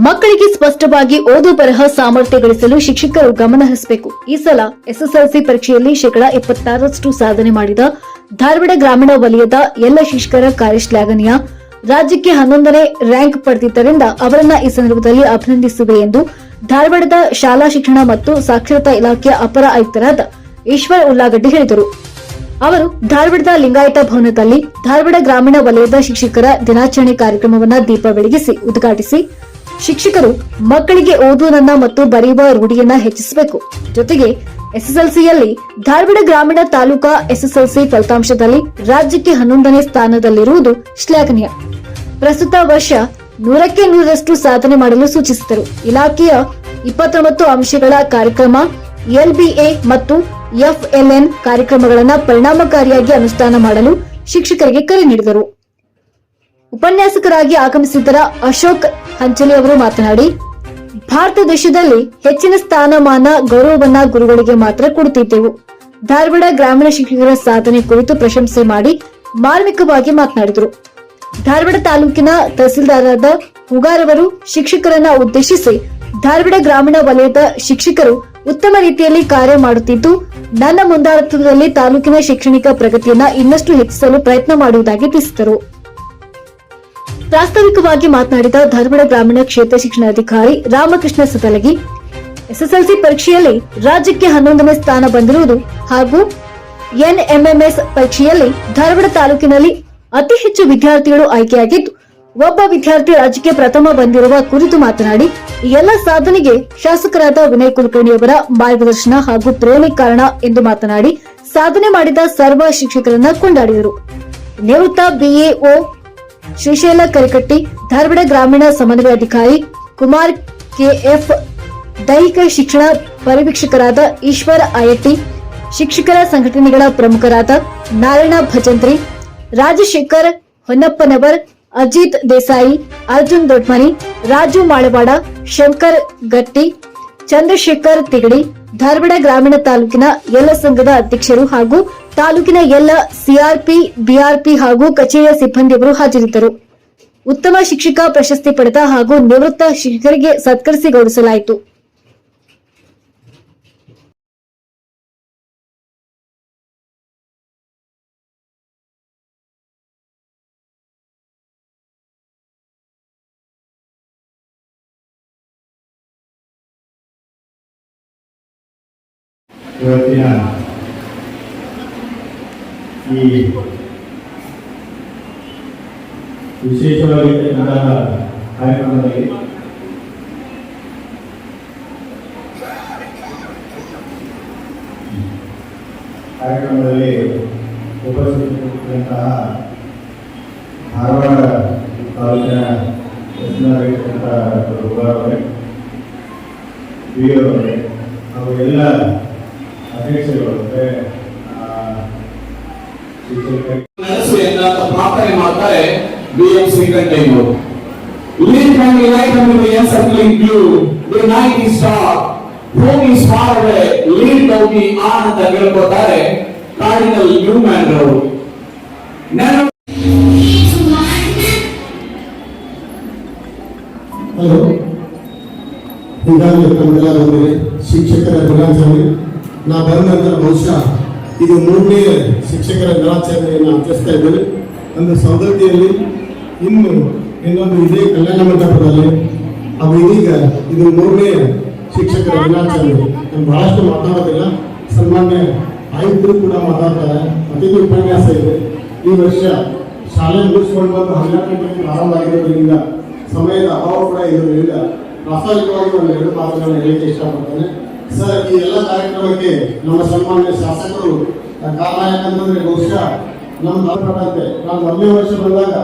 ಮಕ್ಕಳಿಗೆ ಸ್ಪಷ್ಟವಾಗಿ ಓದು ಬರಹ ಸಾಮರ್ಥ್ಯ ಗಳಿಸಲು ಶಿಕ್ಷಕರು ಗಮನಹರಿಸಬೇಕು ಈ ಸಲ ಎಸ್ಎಸ್ಎಲ್ಸಿ ಪರೀಕ್ಷೆಯಲ್ಲಿ ಶೇಕಡಾ ಇಪ್ಪತ್ತಾರರಷ್ಟು ಸಾಧನೆ ಮಾಡಿದ ಧಾರವಾಡ ಗ್ರಾಮೀಣ ವಲಯದ ಎಲ್ಲ ಶಿಕ್ಷಕರ ಕಾರ್ಯಶ್ಲಾಘನೀಯ ರಾಜ್ಯಕ್ಕೆ ಹನ್ನೊಂದನೇ ರ್ಯಾಂಕ್ ಪಡೆದಿದ್ದರಿಂದ ಅವರನ್ನ ಈ ಸಂದರ್ಭದಲ್ಲಿ ಅಭಿನಂದಿಸುವೆ ಎಂದು ಧಾರವಾಡದ ಶಾಲಾ ಶಿಕ್ಷಣ ಮತ್ತು ಸಾಕ್ಷರತಾ ಇಲಾಖೆಯ ಅಪರ ಆಯುಕ್ತರಾದ ಈಶ್ವರ್ ಉಳ್ಳಾಗಡ್ಡಿ ಹೇಳಿದರು. ಅವರು ಧಾರವಾಡದ ಲಿಂಗಾಯತ ಭವನದಲ್ಲಿ ಧಾರವಾಡ ಗ್ರಾಮೀಣ ವಲಯದ ಶಿಕ್ಷಕರ ದಿನಾಚರಣೆ ಕಾರ್ಯಕ್ರಮವನ್ನು ದೀಪ ಬೆಳಗಿಸಿ ಉದ್ಘಾಟಿಸಿ ಶಿಕ್ಷಕರು ಮಕ್ಕಳಿಗೆ ಓದುವುದನ್ನ ಮತ್ತು ಬರೆಯುವ ರೂಢಿಯನ್ನ ಹೆಚ್ಚಿಸಬೇಕು. ಜೊತೆಗೆ ಎಸ್ಎಸ್ಎಲ್ಸಿಯಲ್ಲಿ ಧಾರವಾಡ ಗ್ರಾಮೀಣ ತಾಲೂಕಾ ಎಸ್ಎಸ್ಎಲ್ಸಿ ಫಲಿತಾಂಶದಲ್ಲಿ ರಾಜ್ಯಕ್ಕೆ ಹನ್ನೊಂದನೇ ಸ್ಥಾನದಲ್ಲಿರುವುದು ಶ್ಲಾಘನೀಯ. ಪ್ರಸ್ತುತ ವರ್ಷ ನೂರಕ್ಕೆ ನೂರರಷ್ಟು ಸಾಧನೆ ಮಾಡಲು ಸೂಚಿಸಿದರು. ಇಲಾಖೆಯ ಇಪ್ಪತ್ತೊಂಬತ್ತು ಅಂಶಗಳ ಕಾರ್ಯಕ್ರಮ ಎಲ್ಬಿಎ ಮತ್ತು ಎಫ್ಎಲ್ಎನ್ ಕಾರ್ಯಕ್ರಮಗಳನ್ನು ಪರಿಣಾಮಕಾರಿಯಾಗಿ ಅನುಷ್ಠಾನ ಮಾಡಲು ಶಿಕ್ಷಕರಿಗೆ ಕರೆ ನೀಡಿದರು. ಉಪನ್ಯಾಸಕರಾಗಿ ಆಗಮಿಸಿದ್ದರ ಅಶೋಕ್ ಹಂಚಲಿ ಅವರು ಮಾತನಾಡಿ, ಭಾರತ ದೇಶದಲ್ಲಿ ಹೆಚ್ಚಿನ ಸ್ಥಾನಮಾನ ಗೌರವವನ್ನ ಗುರುಗಳಿಗೆ ಮಾತ್ರ ಕೊಡುತ್ತಿದ್ದೆವು. ಧಾರವಾಡ ಗ್ರಾಮೀಣ ಶಿಕ್ಷಕರ ಸಾಧನೆ ಕುರಿತು ಪ್ರಶಂಸೆ ಮಾಡಿ ಮಾರ್ಮಿಕವಾಗಿ ಮಾತನಾಡಿದರು. ಧಾರವಾಡ ತಾಲೂಕಿನ ತಹಸೀಲ್ದಾರರಾದ ಹುಗಾರವರು ಶಿಕ್ಷಕರನ್ನ ಉದ್ದೇಶಿಸಿ, ಧಾರವಾಡ ಗ್ರಾಮೀಣ ವಲಯದ ಶಿಕ್ಷಕರು ಉತ್ತಮ ರೀತಿಯಲ್ಲಿ ಕಾರ್ಯ ಮಾಡುತ್ತಿದ್ದು, ನನ್ನ ಮುಂದಾಳತ್ವದಲ್ಲಿ ತಾಲೂಕಿನ ಶೈಕ್ಷಣಿಕ ಪ್ರಗತಿಯನ್ನ ಇನ್ನಷ್ಟು ಹೆಚ್ಚಿಸಲು ಪ್ರಯತ್ನ ಮಾಡುವುದಾಗಿ ತಿಳಿಸಿದರು. ಪ್ರಾಸ್ತಾವಿಕವಾಗಿ ಮಾತನಾಡಿದ ಧಾರವಾಡ ಗ್ರಾಮೀಣ ಕ್ಷೇತ್ರ ಶಿಕ್ಷಣಾಧಿಕಾರಿ ರಾಮಕೃಷ್ಣ ಸತಲಗಿ, ಎಸ್ಎಸ್ಎಲ್ಸಿ ಪರೀಕ್ಷೆಯಲ್ಲಿ ರಾಜ್ಯಕ್ಕೆ ಹನ್ನೊಂದನೇ ಸ್ಥಾನ ಬಂದಿರುವುದು ಹಾಗೂ ಎನ್ಎಂಎಂಎಸ್ ಪರೀಕ್ಷೆಯಲ್ಲಿ ಧಾರವಾಡ ತಾಲೂಕಿನಲ್ಲಿ ಅತಿ ಹೆಚ್ಚು ವಿದ್ಯಾರ್ಥಿಗಳು ಆಯ್ಕೆಯಾಗಿದ್ದು, ಒಬ್ಬ ವಿದ್ಯಾರ್ಥಿ ರಾಜ್ಯಕ್ಕೆ ಪ್ರಥಮ ಬಂದಿರುವ ಕುರಿತು ಮಾತನಾಡಿ, ಈ ಎಲ್ಲ ಸಾಧನೆಗೆ ಶಾಸಕರಾದ ವಿನಯ್ ಕುಲಕರ್ಣಿಯವರ ಮಾರ್ಗದರ್ಶನ ಹಾಗೂ ಪ್ರೇಮೆ ಕಾರಣ ಎಂದು ಮಾತನಾಡಿ, ಸಾಧನೆ ಮಾಡಿದ ಸರ್ವ ಶಿಕ್ಷಕರನ್ನ ಕೊಂಡಾಡಿದರು. ನಿವೃತ್ತ ಬಿಎಒ ಶ್ರೀಶೈಲ ಕರಿಕಟ್ಟಿ, ಧಾರವಾಡ ಗ್ರಾಮೀಣ ಸಮನ್ವಯ ಅಧಿಕಾರಿ ಕುಮಾರ್ ಕೆಎಫ್, ದೈಹಿಕ ಶಿಕ್ಷಣ ಪರಿವೀಕ್ಷಕರಾದ ಈಶ್ವರ ಆಯಟ್ಟಿ, ಶಿಕ್ಷಕರ ಸಂಘಟನೆಗಳ ಪ್ರಮುಖರಾದ ನಾರಾಯಣ ಭಜಂತ್ರಿ, ರಾಜಶೇಖರ್ ಹೊನ್ನಪ್ಪನವರ್, ಅಜಿತ್ ದೇಸಾಯಿ, ಅರ್ಜುನ್ ದೊಡ್ಮನಿ, ರಾಜು ಮಾಳವಾಡ, ಶಂಕರ್ ಗಟ್ಟಿ, ಚಂದ್ರಶೇಖರ್ ತಿಗಡಿ, ಧಾರವಾಡ ಗ್ರಾಮೀಣ ತಾಲೂಕಿನ ಎಲ್ಲ ಸಂಘದ ಅಧ್ಯಕ್ಷರು ಹಾಗೂ ತಾಲೂಕಿನ ಎಲ್ಲ ಸಿಆರ್ಪಿ, ಬಿಆರ್ಪಿ ಹಾಗೂ ಕಚೇರಿಯ ಸಿಬ್ಬಂದಿಯವರು ಹಾಜರಿದ್ದರು. ಉತ್ತಮ ಶಿಕ್ಷಕ ಪ್ರಶಸ್ತಿ ಪಡೆದ ಹಾಗೂ ನಿವೃತ್ತ ಶಿಕ್ಷಕರಿಗೆ ಸತ್ಕರಿಸಿ ಗೌರವಿಸಲಾಯಿತು. ಇವತ್ತಿನ ಈ ವಿಶೇಷವಾಗಿರ್ತಕ್ಕಂತಹ ಕಾರ್ಯಕ್ರಮದಲ್ಲಿ ಕಾರ್ಯಕ್ರಮದಲ್ಲಿ ಉಪಸ್ಥಿತರಿರ್ತಕ್ಕಂತಹ ಧಾರವಾಡ ತಾಲೂಕಿನ ಅವರೇ ಹಾಗೂ ಎಲ್ಲ ಅಧ್ಯಕ್ಷರು ಮನಸ್ಸು ಎಂದಾತ ಪ್ರಾರ್ಥನೆ ಮಾಡ್ತಾರೆ B M ಶ್ರೀಕಂಠಯ್ಯನವರು Lead from the light unto the encircling blue, the night is dark, home is far away, lead thou me on ಅಂತ ಹೇಳ್ಕೊತಾರೆ ಕಾರ್ಡಿನಲ್ ನ್ಯೂಮ್ಯಾನ್ ರವರು ನಾನು ಹಲೋ ಈಗಾಗಲೇ ತಮಗೆಲ್ಲ ಬಂದಿದೆ ಶಿಕ್ಷಕರ ದಿನಾಚರಣೆ ನಾ ಬಂದ ನಂತರ ಬಹುಶಃ ಇದು ಮೂರನೇ ಶಿಕ್ಷಕರ ದಿನಾಚರಣೆಯನ್ನು ಆಚರಿಸ್ತಾ ಇದ್ದೇವೆ. ಒಂದು ಸೌದತ್ತಿಯಲ್ಲಿ ಇನ್ನು ಇನ್ನೊಂದು ಇದೇ ಕಲ್ಯಾಣ ಮಂಟಪದಲ್ಲಿ ಅವು ಇದೀಗ ಇದು ಮೂರನೇ ಶಿಕ್ಷಕರ ದಿನಾಚರಣೆ. ನಾನು ಬಹಳಷ್ಟು ಮಾತಾಡೋದಿಲ್ಲ. ಸನ್ಮಾನ್ಯ ಆಯುಕ್ತರು ಕೂಡ ಮಾತಾಡ್ತಾರೆ. ಅತಿಥಿ ಉಪನ್ಯಾಸ ಇದೆ. ಈ ವರ್ಷ ಶಾಲೆ ಮುಗಿಸ್ಕೊಂಡು ಬಂದು ಹನ್ನೆರಡು ಗಂಟೆಗೆ ಪ್ರಾರಂಭ ಆಗಿರೋದ್ರಿಂದ ಸಮಯದ ಅಭಾವ ಕೂಡ ಇರೋದ್ರಿಂದ ಪ್ರಾಸ್ತಾವಿಕವಾಗಿ ಒಂದು ಎರಡು ಮಾತುಗಳನ್ನು ಹೇಳಲಿಕ್ಕೆ ಇಷ್ಟಪಡ್ತೇನೆ. ಸರ್, ಈ ಎಲ್ಲ ಕಾರ್ಯಕ್ರಮಕ್ಕೆ ನಮ್ಮ ಸನ್ಮಾನ್ಯ ಶಾಸಕರು ಕಾರಣ ಯಾಕಂತಂದ್ರೆ ಬಹುಶಃ ನಮ್ಮ ತಲುಪಟ್ಟಂತೆ ನಾನು ಮೊದಲನೇ ವರ್ಷ ಬಂದಾಗ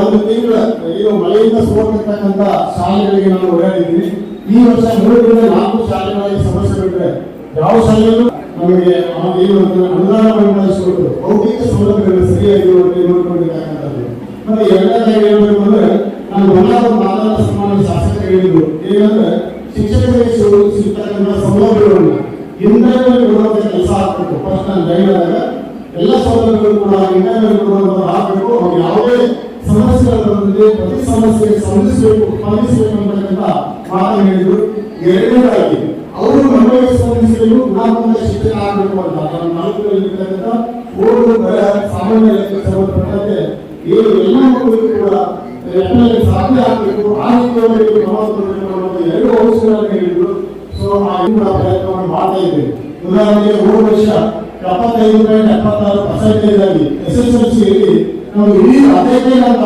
ಒಂದು ತಿಂಗಳ, ಇದು ಮಳೆಯಿಂದ ಸೋತಿರ್ತಕ್ಕಂಥ ಶಾಲೆಗಳಿಗೆ ನಾನು ಓಡಾಡಿದ್ದೀನಿ ಈ ವರ್ಷ ಮೂರರಿಂದ ನಾಲ್ಕು ಶಾಲೆಗಳಲ್ಲಿ ಸಮಸ್ಯೆ ಬಿಟ್ಟರೆ ಯಾವ ಶಾಲೆಯಲ್ಲೂ ನಮಗೆ ಏನು ಅನುದಾನವನ್ನು ಬಳಸಿಕೊಂಡು ಭೌತಿಕ ಸೌಲಭ್ಯಗಳು ಸರಿಯಾಗಿ ನೋಡಿಕೊಂಡಿರ್ತಕ್ಕಂಥದ್ದು. ಮತ್ತೆ ಎರಡನೇದಾಗಿ ಹೇಳ್ಬೇಕು ಅಂದ್ರೆ, ನಾನು ಒಂದಾದ ಮಾತಾಡ ಸಮಾನ ಶಾಸಕರು ಹೇಳಿದ್ರು ಏನಂದ್ರೆ ಶಿಕ್ಷಕರಿಗೆ ಸಿಗು- ಸಿಗ್ತಕ್ಕಂಥ ಸೌಲಭ್ಯಗಳನ್ನ ಇಂಟರ್ವ್ಯೂ ಕೊಡುವಂಥ ಕೆಲಸ ಆಗ್ಬೇಕು. ಫಸ್ಟ್ ನಾನು ಎಲ್ಲ ಸೌಲಭ್ಯಗಳು ಕೂಡ ಇಂಟರ್ವ್ಯೂ ಕೊಡುವಂಥ ಆಗ್ಬೇಕು. ಅವ್ರು ಯಾವುದೇ ಸಮಸ್ಯೆಗಳೊಂದಿಗೆ ಪ್ರತಿ ಸಮಸ್ಯೆಗೆ ಸ್ಪಂದಿಸಬೇಕು ಸ್ಪಂದಿಸಬೇಕು ಅಂತಕ್ಕಂಥ ಮಾತನ್ನು ಎರಡನೇದಾಗಿ, ಅವರು ನಮಗೆ ಸ್ಪಂದಿಸಬೇಕು ಗುಣಾತ್ಮಕ ಶಿಕ್ಷಣ ಆಗಬೇಕು ಅಂತ. ನಮ್ಮ ನಾಲ್ಕು ಓದು ಸಾಮಾನ್ಯ ಲೆಕ್ಕ ಸಂಬಂಧಪಟ್ಟಂತೆ, ಏನು ಎಲ್ಲ ಮಕ್ಕಳಿಗೂ ಕೂಡ ಎಪ್ಪಲಿಕ್ಕೆ ಸಾಧ್ಯ ಆಗಬೇಕು ಆ ಅನ್ನೋದು ಎರಡು ಅಂಶಗಳನ್ನು ಹೇಳಿದ್ರು. ಸೊ ಆ ಪ್ರಯತ್ನವನ್ನು ಮಾಡ್ತಾ ಇದ್ದೇವೆ ಉದಾಹರಣೆಗೆ ಮೂರು ವರ್ಷ ಎಪ್ಪತ್ತೈದು ಪಾಯಿಂಟ್ ಎಪ್ಪತ್ತಾರು ಪರ್ಸೆಂಟೇಜ್ ಆಗಿ ಎಸ್ ಎಸ್ ಎಲ್ ಸಿಯಲ್ಲಿ ನಾವು ಇಡೀ ಅದೇ ಹನ್ನೊಂದು